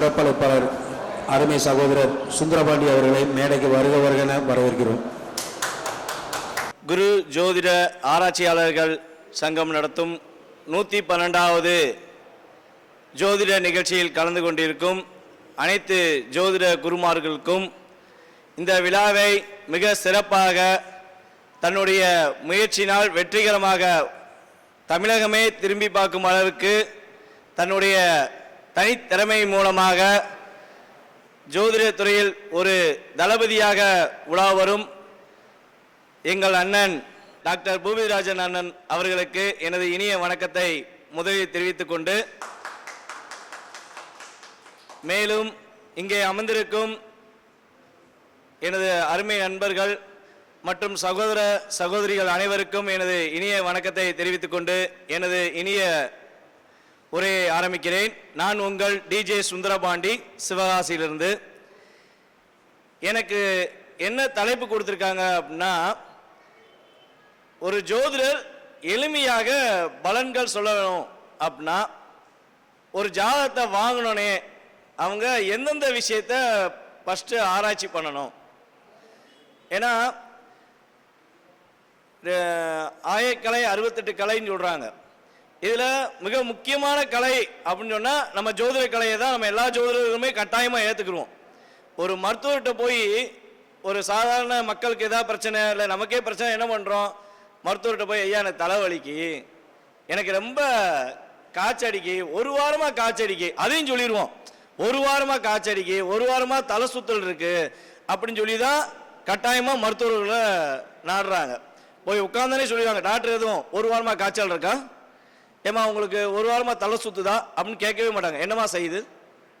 சிறப்பளிப்பாளர் அருமை சகோதரர் சுந்தரபாண்டி அவர்களை மேடைக்கு வருக என வரவேற்கிறோம். குரு ஜோதிட ஆராய்ச்சியாளர்கள் சங்கம் நடத்தும் நூற்றி பன்னெண்டாவது ஜோதிட நிகழ்ச்சியில் கலந்து கொண்டிருக்கும் அனைத்து ஜோதிட குருமார்களுக்கும் இந்த விழாவை மிக சிறப்பாக தன்னுடைய முயற்சியினால் வெற்றிகரமாக தமிழகமே திரும்பி பார்க்கும் அளவுக்கு தன்னுடைய தனித்திறமை மூலமாக ஜோதிட துறையில் ஒரு தளபதியாக உலா வரும். எங்கள் அண்ணன் டாக்டர் பூமிராஜன் அண்ணன் அவர்களுக்கு எனது இனிய வணக்கத்தை முதலில் தெரிவித்துக் கொண்டு மேலும் இங்கே அமர்ந்திருக்கும் எனது அருமை நண்பர்கள் மற்றும் சகோதர சகோதரிகள் அனைவருக்கும் எனது இனிய வணக்கத்தை தெரிவித்துக் கொண்டு எனது இனிய உரையை ஆரம்பிக்கிறேன். நான் உங்கள் டிஜே சுந்தரபாண்டி சிவகாசியிலிருந்து. எனக்கு என்ன தலைப்பு கொடுத்துருக்காங்க அப்படின்னா ஒரு ஜோதிடர் எளிமையாக பலன்கள் சொல்ல வேணும் அப்படின்னா ஒரு ஜாதகத்தை வாங்கினோனே அவங்க எந்தெந்த விஷயத்த ஃபஸ்ட்டு ஆராய்ச்சி பண்ணணும். ஏன்னா ஆயக்கலை அறுபத்தெட்டு கலைன்னு சொல்கிறாங்க இதில் மிக முக்கியமான கலை அப்படின்னு சொன்னால் நம்ம ஜோதிட கலையை தான் நம்ம எல்லா ஜோதிடர்களுமே கட்டாயமாக ஏற்றுக்குருவோம் ஒரு மருத்துவர்கிட்ட போய் ஒரு சாதாரண மக்களுக்கு ஏதாவது பிரச்சனை இல்லை நமக்கே பிரச்சனை என்ன பண்ணுறோம் மருத்துவர்கிட்ட போய் ஐயா எனக்கு தலைவலிக்கு. எனக்கு ரொம்ப காய்ச்சடிக்கு ஒரு வாரமாக காய்ச்சடிக்கு அதையும் சொல்லிடுவோம். ஒரு வாரமாக காய்ச்சடிக்கு ஒரு வாரமாக தலை சுத்தல் இருக்கு. அப்படின்னு சொல்லி தான் கட்டாயமாக மருத்துவர்களை நாடுறாங்க. போய் உட்காந்தானே சொல்லிடுவாங்க. டாக்டர் எதுவும் ஒரு வாரமாக காய்ச்சல் இருக்கா? ஏமா உங்களுக்கு ஒரு வாரமாக தலை சுத்துதா? அப்படின்னு கேட்கவே மாட்டாங்க. என்னம்மா செய்யுது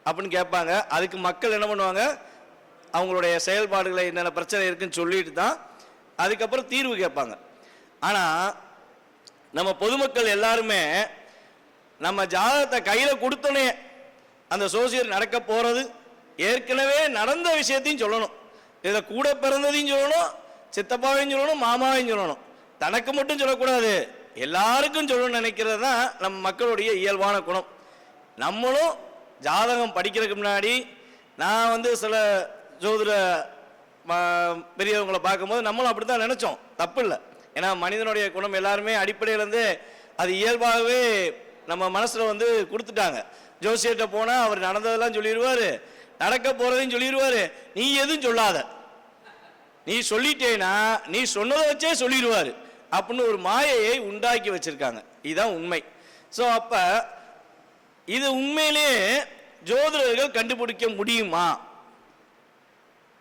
அப்படின்னு கேட்பாங்க. அதுக்கு மக்கள் என்ன பண்ணுவாங்க? அவங்களுடைய செயல்பாடுகளை என்னென்ன பிரச்சனை இருக்குன்னு சொல்லிட்டு தான் அதுக்கப்புறம் தீர்வு கேட்பாங்க. ஆனால் நம்ம பொதுமக்கள் எல்லாருமே நம்ம ஜாதகத்தை கையில் கொடுத்தோன்னே அந்த சோசியர் நடக்க போகிறது ஏற்கனவே நடந்த விஷயத்தையும் சொல்லணும். இதில் கூட பிறந்ததையும் சொல்லணும் சித்தப்பாவையும் சொல்லணும் மாமாவையும் சொல்லணும். தனக்கு மட்டும் சொல்லக்கூடாது. எல்லாருக்கும் சொல்லணும்னு நினைக்கிறது தான் நம் மக்களுடைய இயல்பான குணம். நம்மளும் ஜாதகம் படிக்கிறதுக்கு முன்னாடி நான் வந்து சில ஜோதிட ம- பெரியவங்களை பார்க்கும்போது நம்மளும் அப்படி தான் நினச்சோம். தப்பு இல்லை. ஏன்னா மனிதனுடைய குணம் எல்லாருமே அடிப்படையிலேருந்து அது இயல்பாகவே நம்ம மனசில் வந்து கொடுத்துட்டாங்க. ஜோசியர்கிட்ட போனால் அவர் நடந்ததெல்லாம் சொல்லிடுவார் நடக்க போகிறதையும் சொல்லிடுவார். நீ எதுவும் சொல்லாத. நீ சொல்லிட்டேனா நீ சொன்னதை வச்சே சொல்லிடுவார். அப்படின்னு ஒரு மாயையை உண்டாக்கி வச்சிருக்காங்க. இதுதான் உண்மை. ஸோ அப்போ இது உண்மையிலேயே ஜோதிடர்கள் கண்டுபிடிக்க முடியுமா?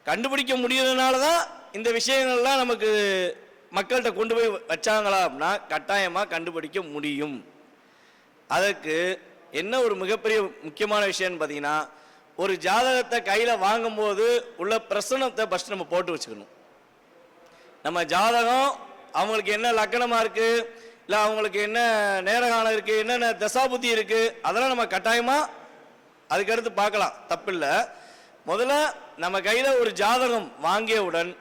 கண்டுபிடிக்க முடியறதுனால தான் இந்த விஷயங்கள்லாம் நமக்கு மக்கள்கிட்ட கொண்டு போய் வச்சாங்களா அப்படின்னா கட்டாயமாக கண்டுபிடிக்க முடியும். அதற்கு என்ன ஒரு மிகப்பெரிய முக்கியமான விஷயம்னு பார்த்தீங்கன்னா ஒரு ஜாதகத்தை கையில் வாங்கும்போது உள்ள பிரசனத்தை ஃபஸ்ட் நம்ம போட்டு வச்சுக்கணும். நம்ம ஜாதகம் அவங்களுக்கு என்ன லக்கணமாக இருக்குது இல்லை அவங்களுக்கு என்ன நேரகாலம் இருக்குது என்னென்ன தசாபுத்தி இருக்குது அதெல்லாம் நம்ம கட்டாயமாக அதுக்கடுத்து பார்க்கலாம். தப்பில்லை. முதல்ல நம்ம கையில் ஒரு ஜாதகம் வாங்கியவுடன்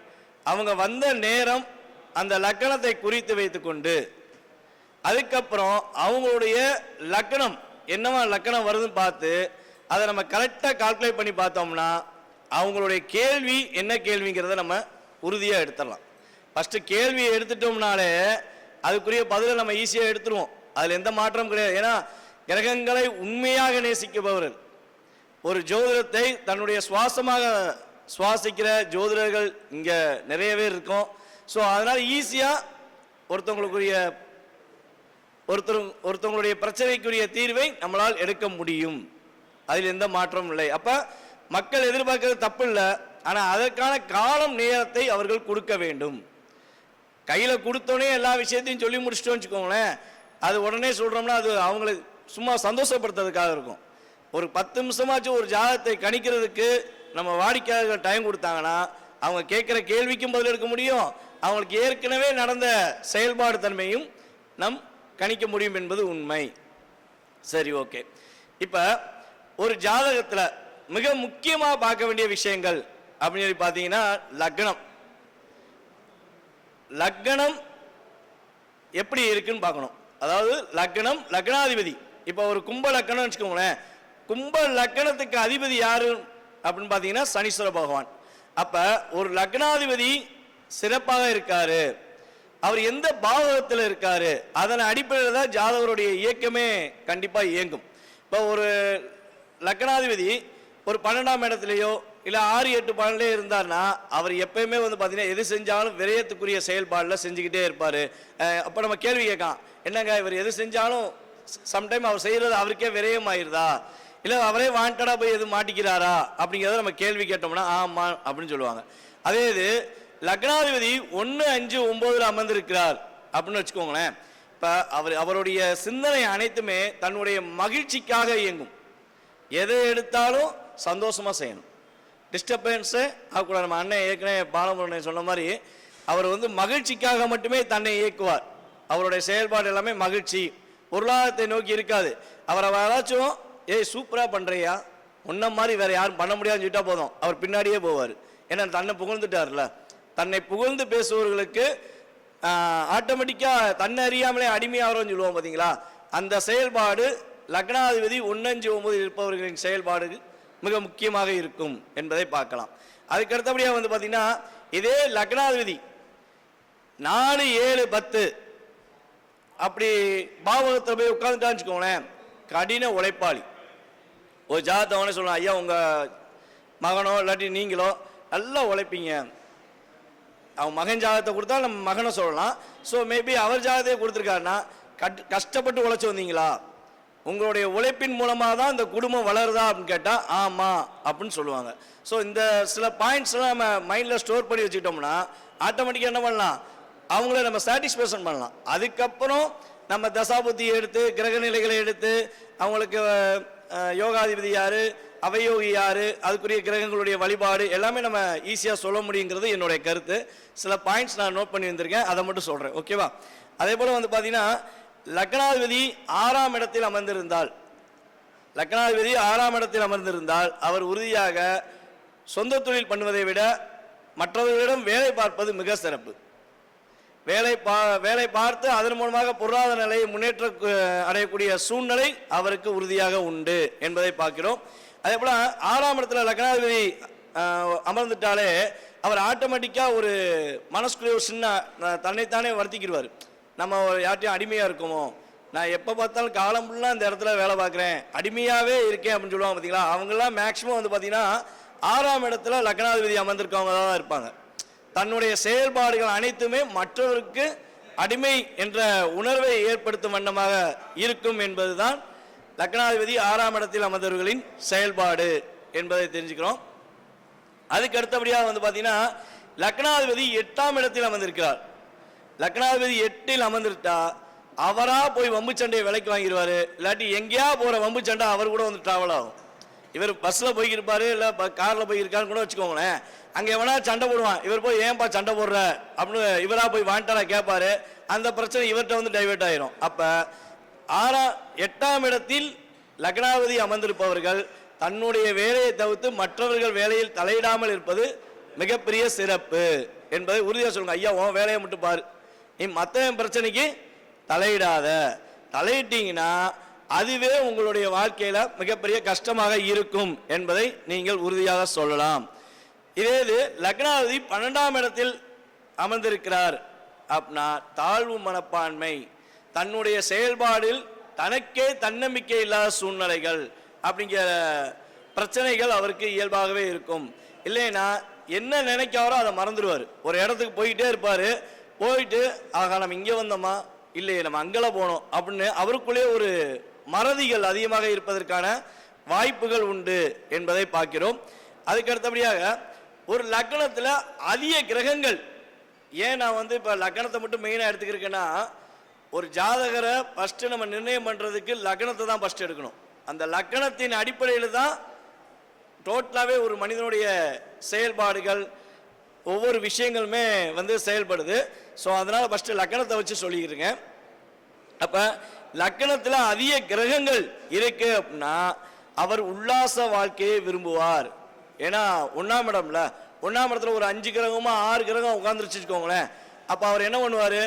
அவங்க வந்த நேரம் அந்த லக்கணத்தை குறித்து வைத்துக்கொண்டு அதுக்கப்புறம் அவங்களுடைய லக்கணம் என்னவா லக்கணம் வருதுன்னு பார்த்து அதை நம்ம கரெக்டாக கால்குலேட் பண்ணி பார்த்தோம்னா அவங்களுடைய கேள்வி என்ன கேள்விங்கிறத நம்ம உறுதியாக எடுத்துடலாம். ஃபஸ்ட்டு கேள்வியை எடுத்துட்டோம்னாலே அதுக்குரிய பதிலை நம்ம ஈஸியாக எடுத்துருவோம். அதில் எந்த மாற்றமும் கிடையாது. ஏன்னா கிரகங்களை உண்மையாக நேசிக்குபவர் ஒரு ஜோதிடத்தை தன்னுடைய சுவாசமாக சுவாசிக்கிற ஜோதிடர்கள் இங்கே நிறைய பேர் ஸோ அதனால் ஈஸியாக ஒருத்தவங்களுக்குரிய ஒருத்தர் ஒருத்தவங்களுடைய பிரச்சனைக்குரிய தீர்வை நம்மளால் எடுக்க முடியும். அதில் எந்த மாற்றமும் இல்லை. அப்போ மக்கள் எதிர்பார்க்கறது தப்பு இல்லை ஆனால் அதற்கான காலம் நேரத்தை அவர்கள் கொடுக்க வேண்டும். கையில் கொடுத்தோன்னே எல்லா விஷயத்தையும் சொல்லி முடிச்சிட்டோம்னு வச்சுக்கோங்களேன். அது உடனே சொல்கிறோம்னா அது அவங்களை சும்மா சந்தோஷப்படுத்துறதுக்காக இருக்கும். ஒரு பத்து நிமிஷமாச்சும் ஒரு ஜாதகத்தை கணிக்கிறதுக்கு நம்ம வாடிக்கையாளர்கள் டைம் கொடுத்தாங்கன்னா அவங்க கேட்குற கேள்விக்கும் பதில் எடுக்க முடியும். அவங்களுக்கு ஏற்கனவே நடந்த செயல்பாடு தன்மையும் நம் கணிக்க முடியும் என்பது உண்மை. சரி ஓகே இப்போ ஒரு ஜாதகத்தில் மிக முக்கியமாக பார்க்க வேண்டிய விஷயங்கள் அப்படின்னு சொல்லி பார்த்தீங்கன்னா லக்னம். லக்னம் எப்படி இருக்குன்னு பார்க்கணும். அதாவது லக்னம் லக்னாதிபதி. இப்போ ஒரு கும்ப லக்னம்னு வச்சுக்கோங்களேன். கும்ப லக்னத்துக்கு அதிபதி யாரு அப்படின்னு பார்த்தீங்கன்னா சனீஸ்வர பகவான். அப்போ ஒரு லக்னாதிபதி சிறப்பாக இருக்காரு. அவர் எந்த பாவகத்தில் இருக்காரு? அதன் அடிப்படையில் தான் ஜாதகருடைய இயக்கமே கண்டிப்பாக இயங்கும். இப்போ ஒரு லக்னாதிபதி ஒரு பன்னெண்டாம் இடத்துலையோ இல்லை ஆறு எட்டு பன்னெண்டுலேயே இருந்தார்னா அவர் எப்பயுமே வந்து பார்த்தீங்கன்னா எது செஞ்சாலும் விரயத்துக்குரிய செயல்பாடில் செஞ்சுக்கிட்டே இருப்பார். அப்போ நம்ம கேள்வி கேட்கலாம். என்னங்க இவர் எது செஞ்சாலும் சம்டைம் அவர் செய்கிறது அவருக்கே விரயம் ஆயிடுதா இல்லை அவரே வாண்டடாக போய் எதுவும் மாட்டிக்கிறாரா? அப்படிங்கிறத நம்ம கேள்வி கேட்டோம்னா ஆமாம் அப்படின்னு சொல்லுவாங்க. அதே இது லக்னாதிபதி ஒன்று அஞ்சு ஒம்போதில் அமர்ந்திருக்கிறார். அப்படின்னு வச்சுக்கோங்களேன். இப்போ அவர் அவருடைய சிந்தனை அனைத்துமே தன்னுடைய மகிழ்ச்சிக்காக இயங்கும். எதை எடுத்தாலும் சந்தோஷமாக செய்யணும். டிஸ்டர்பன்ஸு ஆகக்கூடாது நம்ம அண்ணன் ஏற்கனவே பாலமுருகன் சொன்ன மாதிரி அவர் வந்து மகிழ்ச்சிக்காக மட்டுமே தன்னை இயக்குவார். அவருடைய செயல்பாடு எல்லாமே மகிழ்ச்சி. பொருளாதாரத்தை நோக்கி இருக்காது. அவரை யாராச்சும் ஏய் சூப்பராக பண்ணுறியா உன்ன மாதிரி வேறு யாரும் பண்ண முடியாதுன்னு சொல்லிட்டா போதும். அவர் பின்னாடியே போவார். ஏன்னா தன்னை புகழ்ந்துட்டார்ல. தன்னை புகழ்ந்து பேசுபவர்களுக்கு ஆட்டோமேட்டிக்காக தன்னை அறியாமலே அடிமையாகிறோம்னு சொல்லுவோம் பார்த்தீங்களா அந்த செயல்பாடு லக்னாதிபதி ஒன்னஞ்சு ஒம்பது இருப்பவர்களின் செயல்பாடு மிக முக்கியமாக இருக்கும் என்பதை பார்க்கலாம். அதுக்கு அடுத்தபடியாக வந்து பார்த்தீங்கன்னா இதே லக்னாதிபதி நாலு ஏழு பத்து அப்படி பாவகத்தில் போய் உட்காந்துட்டான்னு வச்சுக்கோங்களேன் கடின உழைப்பாளி. ஒரு ஜாதகவனே சொல்லலாம் ஐயா உங்கள் மகனோ இல்லாட்டி நீங்களோ நல்லா உழைப்பீங்க. அவன் மகன் ஜாதகத்தை கொடுத்தா நம்ம மகனை சொல்லலாம். ஸோ மேபி அவர் ஜாதகத்தை கொடுத்துருக்காருன்னா கட் கஷ்டப்பட்டு உழைச்சி வந்தீங்களா? உங்களுடைய உழைப்பின் மூலமாக தான் இந்த குடும்பம் வளருதா அப்படின்னு கேட்டால் ஆமாம் அப்படின்னு சொல்லுவாங்க. ஸோ இந்த சில பாயிண்ட்ஸ்லாம் நம்ம மைண்டில் ஸ்டோர் பண்ணி வச்சுக்கிட்டோம்னா ஆட்டோமேட்டிக்காக என்ன பண்ணலாம்? அவங்கள நம்ம சாட்டிஸ்ஃபேக்ஷன் பண்ணலாம். அதுக்கப்புறம் நம்ம தசாபுத்தியை எடுத்து கிரக நிலைகளை எடுத்து அவங்களுக்கு யோகாதிபதி யார் அவயோகி யார் அதுக்குரிய கிரகங்களுடைய வழிபாடு எல்லாமே நம்ம ஈஸியாக சொல்ல முடியுங்கிறது என்னுடைய கருத்து. சில பாயிண்ட்ஸ் நான் நோட் பண்ணி வந்திருக்கேன். அதை மட்டும் சொல்கிறேன் ஓகேவா அதே போல் வந்து பார்த்திங்கன்னா லக்னாதிபதி ஆறாம் இடத்தில் அமர்ந்திருந்தால் லக்னாதிபதி ஆறாம் இடத்தில் அமர்ந்திருந்தால் அவர் உறுதியாக சொந்த தொழில் பண்ணுவதை விட மற்றவர்களிடம் வேலை பார்ப்பது மிக சிறப்பு. வேலை பா வேலை பார்த்து அதன் மூலமாக பொருளாதார நிலையை முன்னேற்ற அடையக்கூடிய சூழ்நிலை அவருக்கு உறுதியாக உண்டு என்பதை பார்க்கிறோம். அதே போல் ஆறாம் இடத்துல லக்னாதிபதி அமர்ந்துட்டாலே அவர் ஆட்டோமேட்டிக்காக ஒரு மனசுக்குள்ளே ஒரு சின்ன தன்னைத்தானே வருத்திக்கிடுவார். நம்ம யார்ட்டையும் அடிமையாக இருக்குமோ? நான் எப்போ பார்த்தாலும் காலம் ஃபுல்லாக இந்த இடத்துல வேலை பார்க்குறேன். அடிமையாகவே இருக்கேன் அப்படின்னு சொல்லுவாங்க பார்த்தீங்களா அவங்களாம் மேக்ஸிமம் வந்து பார்த்தீங்கன்னா ஆறாம் இடத்துல லக்னாதிபதி அமர்ந்திருக்கவங்க தான் இருப்பாங்க. தன்னுடைய செயல்பாடுகள் அனைத்துமே மற்றவருக்கு அடிமை என்ற உணர்வை ஏற்படுத்தும் வண்ணமாக இருக்கும் என்பதுதான் லக்னாதிபதி ஆறாம் இடத்தில் அமர்ந்தவர்களின் செயல்பாடு என்பதை தெரிஞ்சுக்கிறோம். அதுக்கு அடுத்தபடியாக வந்து பார்த்தீங்கன்னா லக்னாதிபதி எட்டாம் இடத்தில் அமர்ந்திருக்கிறார். லக்னாதிபதி எட்டில் அமர்ந்துட்டா அவரா போய் வம்பு சண்டையை விலைக்கு வாங்கிடுவார். இல்லாட்டி எங்கேயா போகிற வம்பு சண்டை அவர் கூட வந்து ட்ராவல் ஆகும். இவர் பஸ்ஸில் போய்க்கிருப்பாரு இல்ல காரில் போயிருக்காருன்னு கூட வச்சுக்கோங்களேன். அங்கே எவனா சண்டை போடுவான். இவர் போய் ஏன்பா சண்டை போடுற? அப்படின்னு இவராக போய் வாண்டரா கேட்பாரு. அந்த பிரச்சனை இவர்கிட்ட வந்து டைவெர்ட் ஆயிரும். அப்போ ஆறாம் எட்டாம் இடத்தில் லக்னாவதி அமர்ந்திருப்பவர்கள் தன்னுடைய வேலையை தவிர்த்து மற்றவர்கள் வேலையில் தலையிடாமல் இருப்பது மிகப்பெரிய சிறப்பு என்பதை உறுதியாக சொல்லுங்க. ஐயா உன் வேலையை மட்டும் பாரு. நீ மற்றவன் பிரச்சனைக்கு தலையிடாத. தலையிட்டீங்கன்னா அதுவே உங்களுடைய வாழ்க்கையில் மிகப்பெரிய கஷ்டமாக இருக்கும் என்பதை நீங்கள் உறுதியாக சொல்லலாம். இதே இது லக்னாவதி பன்னெண்டாம் இடத்தில் அமர்ந்திருக்கிறார் அப்படின்னா தாழ்வு மனப்பான்மை தன்னுடைய செயல்பாடில் தனக்கே தன்னம்பிக்கை இல்லாத சூழ்நிலைகள் அப்படிங்கிற பிரச்சனைகள் அவருக்கு இயல்பாகவே இருக்கும். இல்லைன்னா என்ன நினைக்காரோ அதை மறந்துடுவார். ஒரு இடத்துக்கு போயிட்டே இருப்பார். போயிட்டு ஆகா நம்ம இங்கே வந்தோமா? இல்லையே நம்ம அங்கெல்லாம் போனோம். அப்படின்னு அவருக்குள்ளே ஒரு மறதிகள் அதிகமாக இருப்பதற்கான வாய்ப்புகள் உண்டு என்பதை பார்க்கிறோம். அதுக்கு அடுத்தபடியாக ஒரு லக்னத்தில் அதிக கிரகங்கள். ஏன் நான் வந்து இப்போ லக்னத்தை மட்டும் மெயினாக எடுத்துக்கிறேன்னா ஒரு ஜாதகரை ஃபஸ்ட்டு நம்ம நிர்ணயம் பண்ணுறதுக்கு லக்னத்தை தான் ஃபஸ்ட் எடுக்கணும். அந்த லக்னத்தின் அடிப்படையில் தான் டோட்டலாகவே ஒரு மனிதனுடைய செயல்பாடுகள் ஒவ்வொரு விஷயங்களுமே வந்து செயல்படுது. ஸோ அதனால் ஃபஸ்ட்டு லக்கணத்தை வச்சு சொல்லிக்கிறேங்க அப்போ லக்கணத்தில் அதிக கிரகங்கள் இருக்கு அப்படின்னா அவர் உல்லாச வாழ்க்கையை விரும்புவார். ஏன்னா ஒன்றாம் இடம்ல ஒன்றாம் இடத்துல ஒரு அஞ்சு கிரகமாக ஆறு கிரகம் உட்காந்துருச்சு வச்சுக்கோங்களேன். அப்போ அவர் என்ன பண்ணுவார்?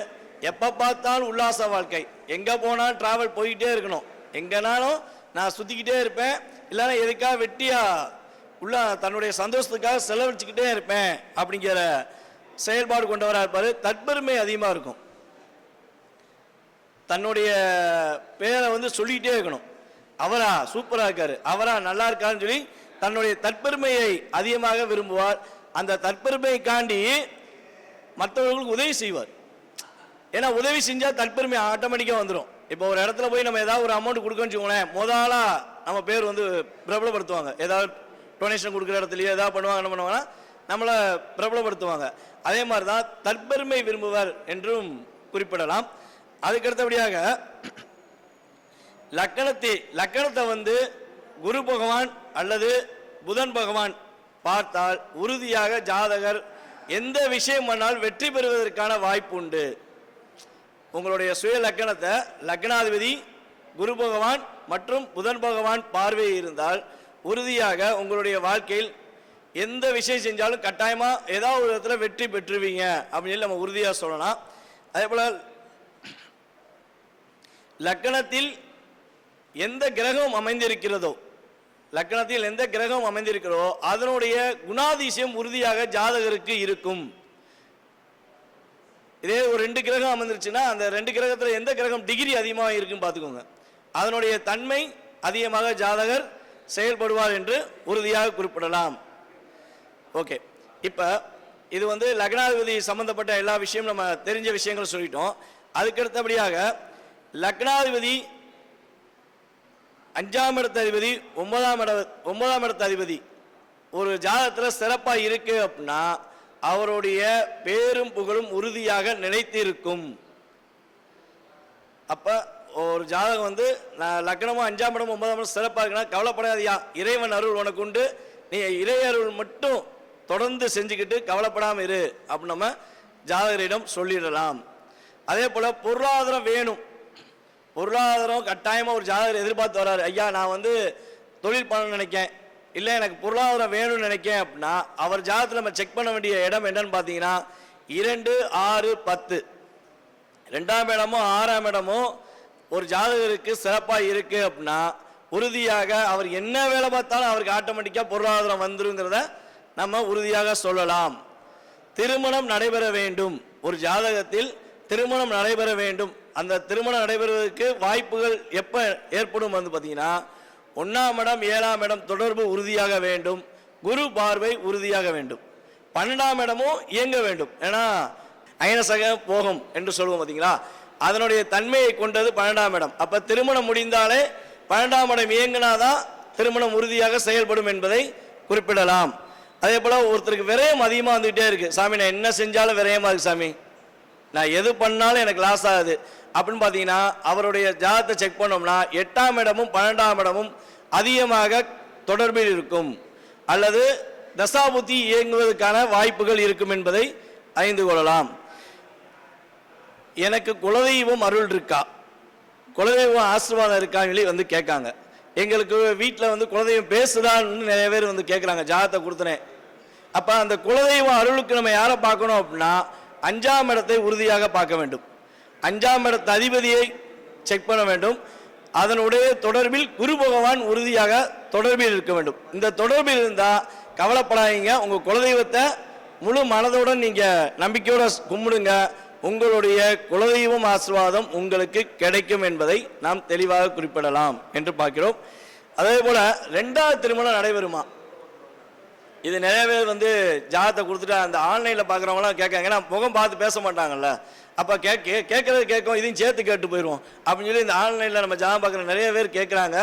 எப்போ பார்த்தாலும் உல்லாச வாழ்க்கை. எங்கே போனாலும் ட்ராவல் போய்கிட்டே இருக்கணும். எங்கேனாலும் நான் சுற்றிக்கிட்டே இருப்பேன். இல்லைன்னா எதுக்காக வெட்டியாக உள்ள தன்னுடைய சந்தோஷத்துக்காக செலவழிச்சுக்கிட்டே இருப்பேன் அப்படிங்கிற செயல்பாடு கொண்டவராக இருப்பார். தற்பெருமை அதிகமாக இருக்கும். தன்னுடைய பேரை வந்து சொல்லிக்கிட்டே இருக்கணும். அவரா சூப்பராக இருக்காரு. அவரா நல்லா இருக்காருன்னு சொல்லி தன்னுடைய தற்பெருமையை அதிகமாக விரும்புவார். அந்த தற்பெருமையை காண்டி மற்றவர்களுக்கு உதவி செய்வார். ஏன்னா உதவி செஞ்சால் தற்பெருமை ஆட்டோமேட்டிக்காக வந்துடும் இப்போ ஒரு இடத்துல போய் நம்ம ஏதாவது ஒரு அமௌண்ட் கொடுக்கணும்னு வச்சுக்கோங்களேன் முதலாக நம்ம பேர் வந்து பிரபலப்படுத்துவாங்க. ஏதாவது டொனேஷன் கொடுக்குற இடத்துலையோ ஏதாவது பண்ணுவாங்க என்ன பண்ணுவாங்கன்னா நம்மளை பிரபலப்படுத்துவாங்க. அதே மாதிரி தான் தற்பெருமை விரும்புவர் என்றும் குறிப்பிடலாம். அதுக்கடுத்தபடியாக லக்கணத்தை லக்கணத்தை வந்து குரு பகவான் அல்லது புதன் பகவான் பார்த்தால் உறுதியாக ஜாதகர் எந்த விஷயம் பண்ணால் வெற்றி பெறுவதற்கான வாய்ப்பு உண்டு. உங்களுடைய சுய லக்கணத்தை லக்னாதிபதி குரு பகவான் மற்றும் புதன் பகவான் பார்வை இருந்தால் உறுதியாக உங்களுடைய வாழ்க்கையில் எந்த விஷயம் செஞ்சாலும் கட்டாயமாக ஏதாவது ஒரு இடத்துல வெற்றி பெற்றுவீங்க அப்படின்னு நம்ம உறுதியாக சொல்லலாம். அதே போல் லக்கணத்தில் எந்த கிரகம் அமைந்திருக்கிறதோ லக்கணத்தில் எந்த கிரகம் அமைந்திருக்கிறதோ அதனுடைய குணாதிசயம் உறுதியாக ஜாதகருக்கு இருக்கும். இதே ஒரு ரெண்டு கிரகம் அமைந்துருச்சுன்னா அந்த ரெண்டு கிரகத்தில் எந்த கிரகம் டிகிரி அதிகமாக இருக்குன்னு பார்த்துக்கோங்க. அதனுடைய தன்மை அதிகமாக ஜாதகர் செயல்படுவார் என்று உறுதியாக குறிப்பிடலாம். ஓகே. இப்போ இது வந்து லக்னாதிபதி சம்பந்தப்பட்ட எல்லா விஷயம் நம்ம தெரிஞ்ச விஷயங்களும் சொல்லிட்டோம். அதுக்கடுத்தபடியாக லக்னாதிபதி அஞ்சாம் இடத்த அதிபதி ஒன்பதாம் இட ஒன்பதாம் இடத்த அதிபதி ஒரு ஜாதகத்தில் சிறப்பாக இருக்கு அப்படின்னா அவருடைய பேரும் புகழும் உறுதியாக நிலைத்திருக்கும். அப்போ ஒரு ஜாதகம் வந்து நான் லக்னமும் அஞ்சாம் இடமும் ஒன்பதாம் இடம் சிறப்பாக இருக்குன்னா கவலைப்படாதியா? இறைவன் அருள் உனக்கு உண்டு. நீ இறை அருள் மட்டும் தொடர்ந்து செஞ்சுக்கிட்டு கவலைப்படாமல் இரு அப்படின்னு நம்ம ஜாதகரிடம் சொல்லிடலாம். அதே போல் பொருளாதாரம் வேணும். பொருளாதாரம் கட்டாயமாக ஒரு ஜாதகர் எதிர்பார்த்து வர்றாரு. ஐயா நான் வந்து தொழில் பண்ணணும்னு நினைக்கேன். இல்லை எனக்கு பொருளாதாரம் வேணும்னு நினைக்கேன் அப்படின்னா அவர் ஜாதகத்தில் நம்ம செக் பண்ண வேண்டிய இடம் என்னன்னு பார்த்தீங்கன்னா இரண்டு ஆறு பத்து. ரெண்டாம் இடமும் ஆறாம் இடமும் ஒரு ஜாதகருக்கு சிறப்பாக இருக்குது அப்படின்னா உறுதியாக அவர் என்ன வேலை பார்த்தாலும் அவருக்கு ஆட்டோமேட்டிக்காக பொருளாதாரம் வந்துருங்கிறத நம்ம உறுதியாக சொல்லலாம். திருமணம் நடைபெற வேண்டும். ஒரு ஜாதகத்தில் திருமணம் நடைபெற வேண்டும். அந்த திருமணம் நடைபெறுவதற்கு வாய்ப்புகள் எப்போ ஏற்படும் வந்து பார்த்தீங்கன்னா ஒன்றாம் இடம் ஏழாம் இடம் தொடர்பு உறுதியாக வேண்டும். குரு பார்வை உறுதியாக வேண்டும். பன்னெண்டாம் இடமும் இயங்க வேண்டும். ஏன்னா அயனசக போகும் என்று சொல்லுவோம் பார்த்தீங்களா அதனுடைய தன்மையை கொண்டது பன்னெண்டாம் இடம். அப்போ திருமணம் முடிந்தாலே பன்னெண்டாம் இடம் இயங்கினாதான் திருமணம் உறுதியாக செயல்படும் என்பதை குறிப்பிடலாம். அதே போல் ஒருத்தருக்கு விரயம் அதிகமாக வந்துகிட்டே இருக்குது சாமி நான் என்ன செஞ்சாலும் விரயமாக இருக்கு சாமி. நான் எது பண்ணாலும் எனக்கு லாஸ் ஆகுது. அப்படின்னு பார்த்தீங்கன்னா அவருடைய ஜாதத்தை செக் பண்ணோம்னா எட்டாம் இடமும் பன்னெண்டாம் இடமும் அதிகமாக தொடர்பில் இருக்கும். அல்லது தசாபுத்தி இயங்குவதற்கான வாய்ப்புகள் இருக்கும் என்பதை அறிந்து கொள்ளலாம். எனக்கு குலதெய்வம் அருள் இருக்கா? குலதெய்வம் ஆசீர்வாதம் இருக்கான்னு சொல்லி வந்து கேட்காங்க. எங்களுக்கு வீட்டில் வந்து குலதெய்வம் பேசுதான்னு நிறைய பேர் வந்து கேட்குறாங்க ஜாதத்தை கொடுத்துனேன் அப்போ அந்த குலதெய்வம் அருளுக்கு நம்ம யாரை பார்க்கணும் அப்படின்னா அஞ்சாம் இடத்தை உறுதியாக பார்க்க வேண்டும். அஞ்சாம் இடத்த அதிபதியை செக் பண்ண வேண்டும். அதனுடைய தொடர்பில் குரு பகவான் உறுதியாக தொடர்பில் இருக்க வேண்டும். இந்த தொடர்பில் இருந்தால் கவலைப்படாதீங்க. உங்கள் குலதெய்வத்தை முழு மனதோடு நீங்கள் நம்பிக்கையோடு கும்பிடுங்க. உங்களுடைய குலதெய்வம் ஆசீர்வாதம் உங்களுக்கு கிடைக்கும் என்பதை நாம் தெளிவாக குறிப்பிடலாம் என்று பார்க்கிறோம். அதே போல ரெண்டாவது திருமணம் நடைபெறுமா? இது நிறைய பேர் வந்து ஜாதத்தை கொடுத்துட்டு அந்த ஆன்லைனில் பார்க்குறவங்களாம் கேட்காங்க ஏன்னா முகம் பார்த்து பேச மாட்டாங்கல்ல. அப்போ கேட்க கேட்கறது கேட்கும் இதையும் சேர்த்து கேட்டு போயிடுவோம். அப்படின்னு சொல்லி இந்த ஆன்லைனில் நம்ம ஜாதம் பார்க்குற நிறைய பேர் கேட்குறாங்க.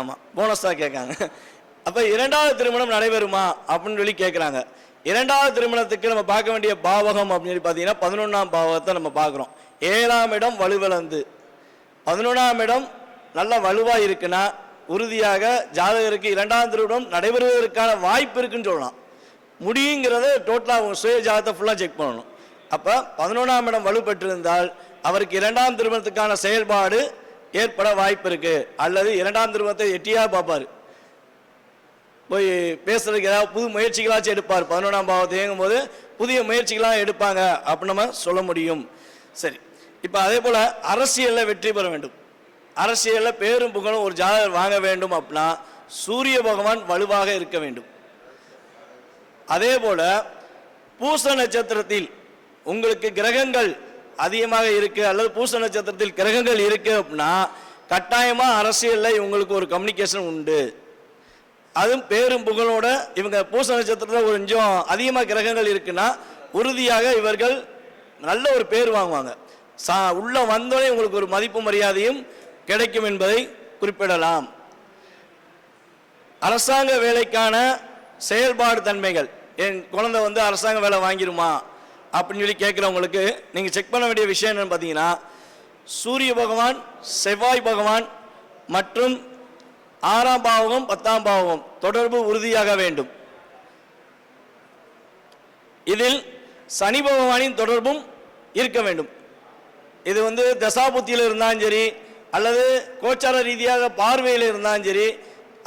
ஆமாம் போனஸாக கேட்காங்க அப்போ இரண்டாவது திருமணம் நடைபெறுமா? அப்படின்னு சொல்லி கேட்குறாங்க. இரண்டாவது திருமணத்துக்கு நம்ம பார்க்க வேண்டிய பாவகம் அப்படின்னு பார்த்தீங்கன்னா பதினொன்றாம் பாவகத்தை நம்ம பார்க்குறோம். ஏழாம் இடம் வலுவிழந்து. பதினொன்றாம் இடம் நல்ல வலுவாக இருக்குன்னா உறுதியாக ஜாதகருக்கு இரண்டாம் திருமணம் நடைபெறுவதற்கான வாய்ப்பு இருக்குன்னு சொல்லலாம். முடியுங்கிறத டோட்டலாக அவங்க சுய ஜாதகத்தை ஃபுல்லாக செக் பண்ணணும். அப்போ பதினொன்றாம் இடம் வலுப்பெற்றிருந்தால் அவருக்கு இரண்டாம் திருமணத்துக்கான செயல்பாடு ஏற்பட வாய்ப்பு இருக்குது அல்லது இரண்டாம் திருமணத்தை எட்டியாக பார்ப்பார். போய் பேசுறதுக்கு ஏதாவது புது முயற்சிகளாச்சும் எடுப்பார். பதினொன்றாம் பாவத்தை இயங்கும் போது புதிய முயற்சிகளாக எடுப்பாங்க அப்படின்னு நம்ம சொல்ல முடியும். சரி. இப்போ அதே போல் அரசியலில் வெற்றி பெற வேண்டும். அரசியலில் பேரும் புகழும் ஒரு ஜாதகர் வாங்க வேண்டும் அப்படின்னா சூரிய பகவான் வலுவாக இருக்க வேண்டும். அதே போல் பூச நட்சத்திரத்தில் உங்களுக்கு கிரகங்கள் அதிகமாக இருக்கு அல்லது பூச நட்சத்திரத்தில் கிரகங்கள் இருக்கு அப்படின்னா கட்டாயமாக அரசியலில் இவங்களுக்கு ஒரு கம்யூனிகேஷன் உண்டு. அதுவும் பேரும் புகழோட இவங்க பூச நட்சத்திரத்தில் ஒரு கொஞ்சம் அதிகமாக கிரகங்கள் இருக்குன்னா உறுதியாக இவர்கள் நல்ல ஒரு பேர் வாங்குவாங்க. சா உள்ள வந்தோடனே உங்களுக்கு ஒரு மதிப்பு மரியாதையும் கிடைக்கும் என்பதை குறிப்பிடலாம். அரசாங்க வேலைக்கான செயல்பாடு தன்மைகள். என் குழந்தை வந்து அரசாங்க வேலை வாங்கிருமா? அப்படின்னு சொல்லி கேட்குறவங்களுக்கு நீங்கள் செக் பண்ண வேண்டிய விஷயம் என்னென்னு பார்த்தீங்கன்னா சூரிய பகவான் செவ்வாய் பகவான் மற்றும் ஆறாம் பாவகம் பத்தாம் பாவகம். தொடர்பு உறுதியாக வேண்டும். இதில் சனி பகவானின் தொடர்பும் இருக்க வேண்டும். இது வந்து தசாபுத்தியில் இருந்தாலும் சரி அல்லது கோச்சார ரீதியாக பார்வையில் இருந்தாலும் சரி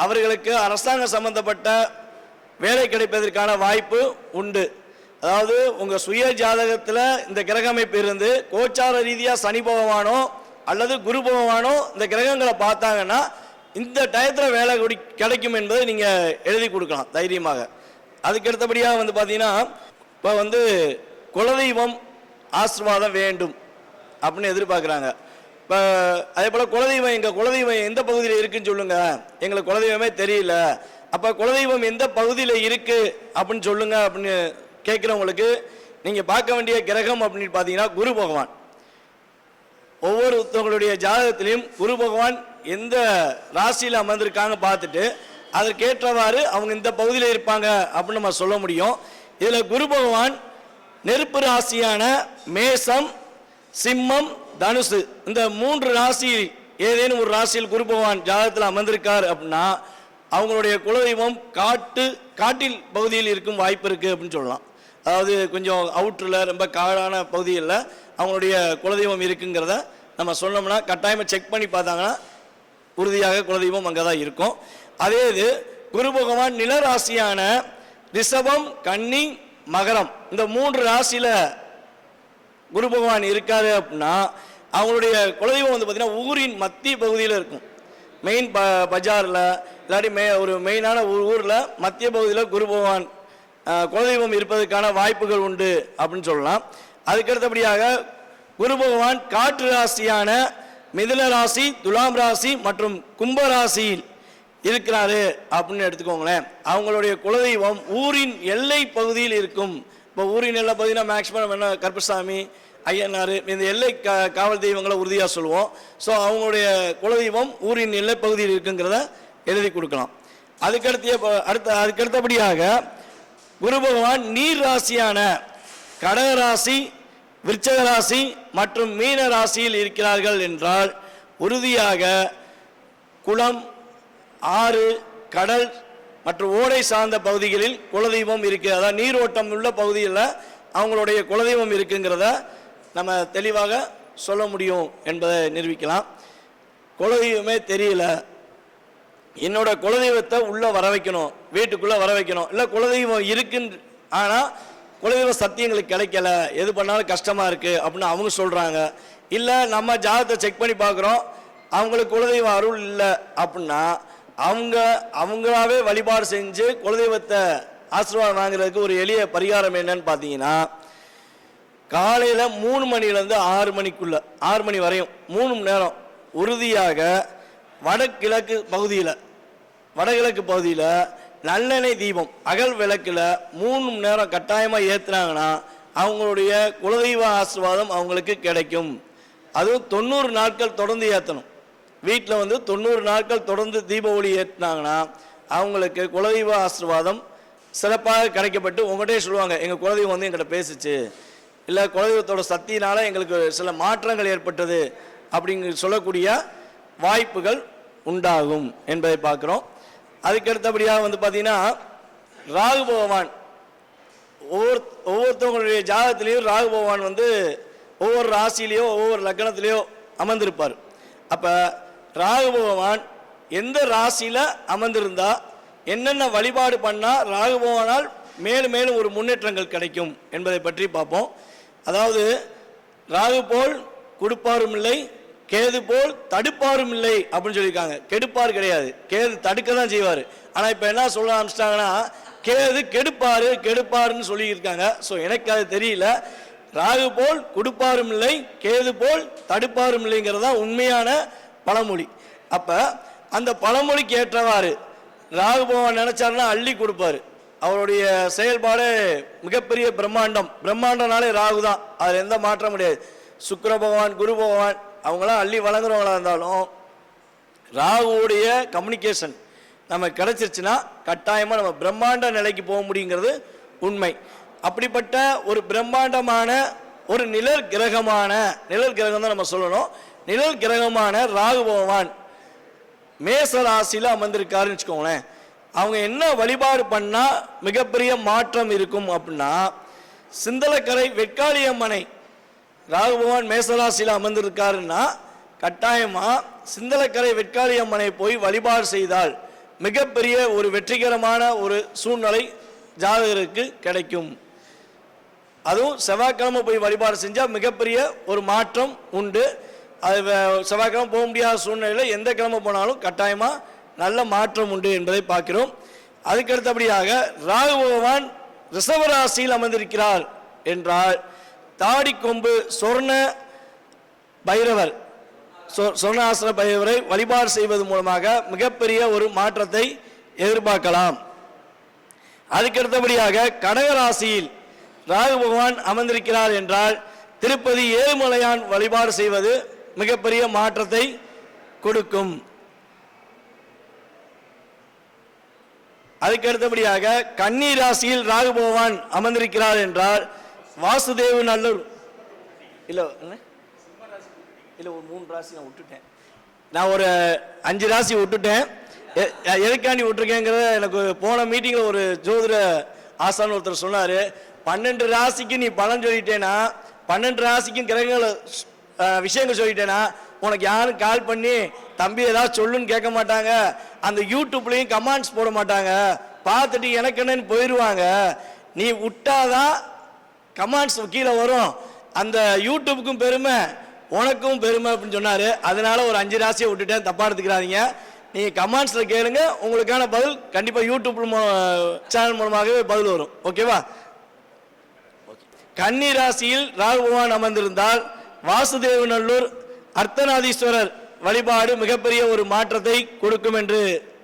அவர்களுக்கு அரசாங்கம் சம்பந்தப்பட்ட வேலை கிடைப்பதற்கான வாய்ப்பு உண்டு. அதாவது உங்கள் சுய ஜாதகத்தில் இந்த கிரகமைப்பு இருந்து கோச்சார ரீதியாக சனி பகவானோ அல்லது குரு பகவானோ இந்த கிரகங்களை பார்த்தாங்கன்னா இந்த டயத்தில் வேலை குடி- கிடைக்கும் என்பதை நீங்கள் எழுதி கொடுக்கலாம் தைரியமாக. அதுக்கு அடுத்தபடியாக வந்து பார்த்தீங்கன்னா இப்போ வந்து குலதெய்வம் ஆசீர்வாதம் வேண்டும் அப்படின்னு எதிர்பார்க்குறாங்க. இப்போ அதே போல் குலதெய்வம் எங்கள் குலதெய்வம் எந்த பகுதியில் இருக்குன்னு சொல்லுங்கள் எங்களுக்கு குலதெய்வமே தெரியல. அப்போ குலதெய்வம் எந்த பகுதியில் இருக்குது அப்படின்னு சொல்லுங்கள் அப்படின்னு கேட்குறவங்களுக்கு நீங்கள் பார்க்க வேண்டிய கிரகம் அப்படின்னு பார்த்தீங்கன்னா குரு பகவான். ஒவ்வொருத்தவங்களுடைய ஜாதகத்திலையும் குரு பகவான் எந்த ராசியில் அமர்ந்திருக்காங்க பார்த்துட்டு அதற்கேற்றவாறு அவங்க இந்த பகுதியில் இருப்பாங்க அப்படின்னு நம்ம சொல்ல முடியும். இதில் குரு பகவான் நெருப்பு ராசியான மேசம் சிம்மம் தனுசு. இந்த மூன்று ராசி ஏதேனும் ஒரு ராசியில் குரு பகவான் ஜாதகத்தில் அமர்ந்திருக்கார் அப்படின்னா அவங்களுடைய குலதெய்வம் காட்டு காட்டில் பகுதியில் இருக்கும் வாய்ப்பு இருக்குது அப்படின்னு சொல்லலாம். அதாவது கொஞ்சம் அவுட்டரில் ரொம்ப காடான பகுதிகளில் அவங்களுடைய குலதெய்வம் இருக்குங்கிறத நம்ம சொன்னோம்னா கட்டாயமாக செக் பண்ணி பார்த்தாங்கன்னா உறுதியாக குலதெய்வம் அங்கே தான் இருக்கும். அதே இது குரு பகவான் நிலராசியான ரிஷபம் கன்னி மகரம் இந்த மூன்று ராசியில் குரு பகவான் இருக்காரு அப்படின்னா அவங்களுடைய குலதெய்வம் வந்து பார்த்திங்கன்னா ஊரின் மத்திய பகுதியில் இருக்கும். மெயின் ப பஜாரில் இல்லாட்டி மே ஒரு மெயினான ஒரு ஊரில் மத்திய பகுதியில் குரு பகவான் குலதெய்வம் இருப்பதற்கான வாய்ப்புகள் உண்டு அப்படின்னு சொல்லலாம். அதுக்கடுத்தபடியாக குரு பகவான் காற்று ராசியான மிதுன ராசி துலாம் ராசி மற்றும் கும்ப ராசியில் இருக்கிறாரு அப்படின்னு எடுத்துக்கோங்களேன். அவங்களுடைய குலதெய்வம் ஊரின் எல்லை பகுதியில் இருக்கும். இப்போ ஊரின் எல்லை பகுதினா மேக்ஸிமம் என்ன? கருப்பசாமி ஐயனார் இந்த எல்லை கா காவல் தெய்வங்களை உறுதியாக சொல்லுவோம். ஸோ அவங்களுடைய குலதெய்வம் ஊரின் எல்லை பகுதியில் இருக்குங்கிறத எழுதி கொடுக்கலாம். அதுக்கடுத்திய அடுத்த அதுக்கடுத்தபடியாக குரு பகவான் நீர் ராசியான கடக ராசி விருச்சக ராசி மற்றும் மீன ராசியில் இருக்கிறார்கள் என்றால் உறுதியாக குளம் ஆறு கடல் மற்றும் ஓடை சார்ந்த பகுதிகளில் குலதெய்வம் இருக்கு. அதாவது நீரோட்டம் உள்ள பகுதியில் அவங்களுடைய குலதெய்வம் இருக்குங்கிறத நம்ம தெளிவாக சொல்ல முடியும் என்பதை நிரூபிக்கலாம். குலதெய்வமே தெரியல. என்னோட குலதெய்வத்தை உள்ளே வர வைக்கணும் வீட்டுக்குள்ளே வர வைக்கணும். இல்லை குலதெய்வம் இருக்குன்னு ஆனால் குலதெய்வ சத்தியங்களுக்கு கிடைக்கல. எது பண்ணாலும் கஷ்டமாக இருக்குது அப்படின்னு அவங்க சொல்கிறாங்க இல்லை நம்ம ஜாதகத்தை செக் பண்ணி பார்க்குறோம். அவங்களுக்கு குலதெய்வ அருள் இல்லை அப்படின்னா அவங்க அவங்களாவே வழிபாடு செஞ்சு குலதெய்வத்தை ஆசீர்வாதம் வாங்குறதுக்கு ஒரு எளிய பரிகாரம் என்னன்னு பார்த்தீங்கன்னா காலையில் மூணு மணிலேருந்து ஆறு மணிக்குள்ள ஆறு மணி வரையும் மூணு மணி நேரம் உறுதியாக வடகிழக்கு பகுதியில் வடகிழக்கு பகுதியில் நல்லெண்ணெய் தீபம். அகல் விளக்கில் மூணு மணி நேரம் கட்டாயமாக ஏற்றுனாங்கன்னா அவங்களுடைய குலதெய்வ ஆசீர்வாதம் அவங்களுக்கு கிடைக்கும். அதுவும் தொண்ணூறு நாட்கள் தொடர்ந்து ஏற்றணும் வீட்டில் வந்து தொண்ணூறு நாட்கள் தொடர்ந்து தீப ஒளி ஏற்றினாங்கன்னா அவங்களுக்கு குலதெய்வ ஆசீர்வாதம் சிறப்பாக கிடைக்கப்பட்டு உங்கள்கிட்டயே சொல்லுவாங்க எங்கள் குலதெய்வம் வந்து எங்கள்கிட்ட பேசிச்சு. இல்லை குலதெய்வத்தோட சக்தியினால் எங்களுக்கு சில மாற்றங்கள் ஏற்பட்டது. அப்படிங்க சொல்லக்கூடிய வாய்ப்புகள் உண்டாகும் என்பதை பார்க்குறோம். அதுக்கு அடுத்தபடியாக வந்து பார்த்தீங்கன்னா ராகு பகவான். ஒவ்வொரு ஒவ்வொருத்தவங்களுடைய ஜாதகத்திலையும் ராகு பகவான் வந்து ஒவ்வொரு ராசியிலையோ ஒவ்வொரு லக்னத்திலேயோ அமர்ந்திருப்பார். அப்போ ராகு பகவான் எந்த ராசியில் அமர்ந்திருந்தா என்னென்ன வழிபாடு பண்ணால் ராகு பகவானால் மேலும் மேலும் ஒரு முன்னேற்றங்கள் கிடைக்கும் என்பதை பற்றி பார்ப்போம். அதாவது ராகு போல் கொடுப்பாரும் இல்லை கேது போல் தடுப்பாரும் இல்லை அப்படின்னு சொல்லியிருக்காங்க. கெடுப்பார் கிடையாது. கேது தடுக்க தான் செய்வார். ஆனால் இப்போ என்ன சொல்ல ஆரம்பிச்சிட்டாங்கன்னா கேது கெடுப்பார் கெடுப்பாருன்னு சொல்லியிருக்காங்க. ஸோ எனக்கு அது தெரியல. ராகு போல் கொடுப்பாரும் இல்லை கேது போல் தடுப்பாரும் இல்லைங்கிறது தான் உண்மையான பழமொழி. அப்போ அந்த பழமொழிக்கு ஏற்றவாறு ராகு பகவான் நினைச்சாருன்னா அள்ளி கொடுப்பாரு. அவருடைய செயல்பாடு மிகப்பெரிய பிரம்மாண்டம். பிரம்மாண்டனாலே ராகு தான் அதில் எந்த மாற்றம் கிடையாது. சுக்கர பகவான் குரு பகவான் அவங்களாம் அள்ளி வழங்குறவங்களா இருந்தாலும் ராகுவுடைய கம்யூனிகேஷன் நம்ம கிடச்சிருச்சுன்னா கட்டாயமாக நம்ம பிரம்மாண்ட நிலைக்கு போக முடியுங்கிறது உண்மை. அப்படிப்பட்ட ஒரு பிரம்மாண்டமான ஒரு நிழல் கிரகமான நிழல் கிரகம் தான் நம்ம சொல்லணும். நிழல் கிரகமான ராகு பகவான் மேச ராசியில் அமர்ந்திருக்காருன்னு வச்சுக்கோங்களேன். அவங்க என்ன வழிபாடு பண்ணால் மிகப்பெரிய மாற்றம் இருக்கும் அப்படின்னா சிந்தலக்கரை வெட்காளியம்மனை ராகு பகவான் மேசராசியில் அமர்ந்திருக்காருன்னா கட்டாயமாக சிந்தலக்கரை வெட்காளி அம்மனை போய் வழிபாடு செய்தால் மிகப்பெரிய ஒரு வெற்றிகரமான ஒரு சூழ்நிலை ஜாதகருக்கு கிடைக்கும். அதுவும் செவ்வாய்க்கிழமை போய் வழிபாடு செஞ்சால் மிகப்பெரிய ஒரு மாற்றம் உண்டு. அது செவ்வாய்க்கிழமை போக முடியாத சூழ்நிலையில் எந்த கிழமை போனாலும் கட்டாயமாக நல்ல மாற்றம் உண்டு என்பதை பார்க்கிறோம். அதுக்கு அடுத்தபடியாக ராகு பகவான் ரிஷபராசியில் அமர்ந்திருக்கிறார் என்றால் தாடிக்கொம்பு சொர்ண பைரவர். சொர்ணாசன பைரவரை வழிபாடு செய்வது மூலமாக மிகப்பெரிய ஒரு மாற்றத்தை எதிர்பார்க்கலாம். அதுக்கு அடுத்தபடியாக கடகராசியில் ராகு பகவான் அமர்ந்திருக்கிறார் என்றால் திருப்பதி ஏழுமலையான் வழிபாடு செய்வது மிகப்பெரிய மாற்றத்தை கொடுக்கும். அதுக்கு அடுத்தபடியாக கன்னி ராசியில் ராகு பகவான் அமர்ந்திருக்கிறார் என்றால் வாசுதேவ நல்லூர். இல்லை என்ன? இல்லை ஒரு மூணு ராசி நான் விட்டுட்டேன். நான் ஒரு அஞ்சு ராசி விட்டுட்டேன். எதுக்காண்டி விட்டுருக்கேங்கிறத எனக்கு போன மீட்டிங்கில் ஒரு ஜோதிட ஆசான்னு ஒருத்தர் சொன்னார். பன்னெண்டு ராசிக்கு நீ பலன் சொல்லிட்டேன்னா பன்னெண்டு ராசிக்கும் கிரகங்களை விஷயங்கள் சொல்லிட்டேன்னா உனக்கு யாரும் கால் பண்ணி தம்பி ஏதாவது சொல்லுன்னு கேட்க மாட்டாங்க. அந்த யூடியூப்லேயும் கமெண்ட்ஸ் போட மாட்டாங்க. பார்த்துட்டு எனக்கு என்னன்னு போயிடுவாங்க நீ விட்டாதான் கமாண்ட்ஸ் கீழே வரும். அந்த யூடியூப்புக்கும் பெருமை உனக்கும் பெருமை அப்படின்னு சொன்னார். அதனால ஒரு அஞ்சு ராசியை விட்டுட்டேன். தப்பாக எடுத்துக்கிறாதீங்க நீங்கள் கமெண்ட்ஸில் கேளுங்க. உங்களுக்கான பதில் கண்டிப்பாக யூடியூப் சேனல் மூலமாகவே பதில் வரும். ஓகேவா கன்னி ராசியில் ராகு பகவான் அமர்ந்திருந்தால் வாசுதேவநல்லூர் அர்த்தநாதீஸ்வரர் வழிபாடு மிகப்பெரிய ஒரு மாற்றத்தை கொடுக்கும் என்று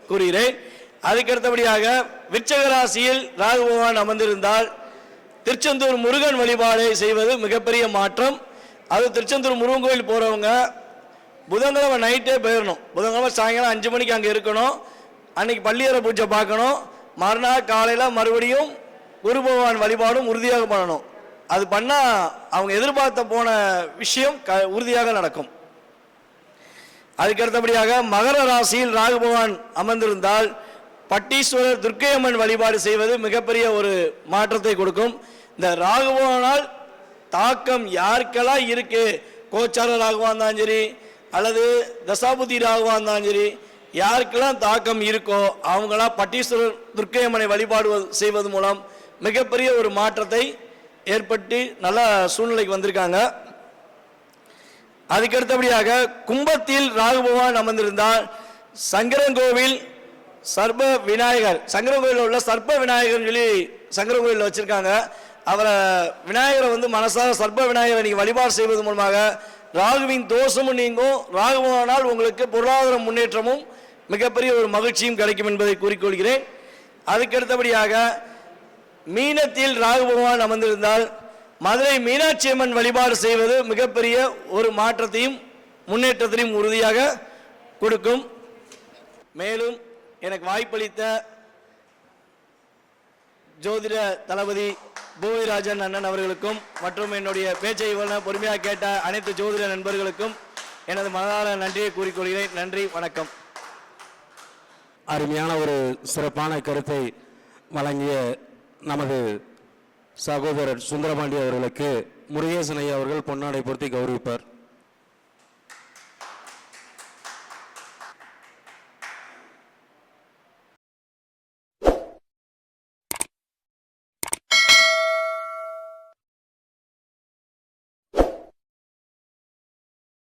கூறுகிறேன். அதுக்கடுத்தபடியாக அடுத்தபடியாக ராசியில் ராகு பகவான் அமர்ந்திருந்தால் திருச்செந்தூர் முருகன் வழிபாடு செய்வது மிகப்பெரிய மாற்றம். அது திருச்செந்தூர் முருகன் கோயில் போகிறவங்க புதன்கிழமை நைட்டே போயிடணும் புதன்கிழமை சாயங்காலம் அஞ்சு மணிக்கு அங்கே இருக்கணும். அன்னைக்கு பள்ளியறை பூஜை பார்க்கணும். மறுநாள் காலையில் மறுபடியும் குரு பகவான் வழிபாடும் உறுதியாக பண்ணணும். அது பண்ணால் அவங்க எதிர்பார்த்த போன விஷயம் க உறுதியாக நடக்கும். அதுக்கு அடுத்தபடியாக மகர ராசியில் ராகு பகவான் அமர்ந்திருந்தால் பட்டீஸ்வரர் துர்க்கையம்மன் வழிபாடு செய்வது மிகப்பெரிய ஒரு மாற்றத்தை கொடுக்கும். இந்த ராகுபோவனால் தாக்கம் யாருக்கெல்லாம் இருக்கு? கோச்சார ராகுவா இருந்தாலும் சரி அல்லது தசாபுதி ராகுவா இருந்தாலும் சரி யாருக்கெல்லாம் தாக்கம் இருக்கோ அவங்களாம் பட்டீஸ்வரர் துர்க்கையம்மனை வழிபாடு செய்வது மூலம் மிகப்பெரிய ஒரு மாற்றத்தை ஏற்பட்டு நல்ல சூழ்நிலைக்கு வந்திருக்காங்க. அதுக்கு அடுத்தபடியாக கும்பத்தில் ராகுபவான் அமர்ந்திருந்தால் சங்கரன் கோவில் சர்ப விநாயகர். சங்கரங்கோவிலில் உள்ள சர்ப விநாயகர்னு சொல்லி சங்கரங்கோவிலில் வச்சுருக்காங்க. அவரை விநாயகரை வந்து மனசார சர்ப விநாயகரை நீங்கள் வழிபாடு செய்வது மூலமாக ராகுவின் தோஷமும் நீங்கும். ராகுவானால் உங்களுக்கு பொருளாதார முன்னேற்றமும் மிகப்பெரிய ஒரு மகிழ்ச்சியும் கிடைக்கும் என்பதை கூறிக்கொள்கிறேன். அதுக்கு அடுத்தபடியாக மீனத்தில் ராகு பகவான் அமர்ந்திருந்தால் மதுரை மீனாட்சி அம்மன் வழிபாடு செய்வது மிகப்பெரிய ஒரு மாற்றத்தையும் முன்னேற்றத்தையும் உறுதியாக கொடுக்கும். மேலும் எனக்கு வாய்ப்பளித்த ஜோதிட தளபதி பூவிராஜன் அண்ணன் அவர்களுக்கும் மற்றும் என்னுடைய பேச்சை இவ்வளவு பொறுமையாக கேட்ட அனைத்து ஜோதிட நண்பர்களுக்கும் எனது மனதார நன்றியை கூறிக்கொள்கிறேன். நன்றி வணக்கம். அருமையான ஒரு சிறப்பான கருத்தை வழங்கிய நமது சகோதரர் சுந்தரபாண்டி அவர்களுக்கு முருகேசன் அவர்கள் பொன்னாடை பொருத்தி கௌரவிப்பார்.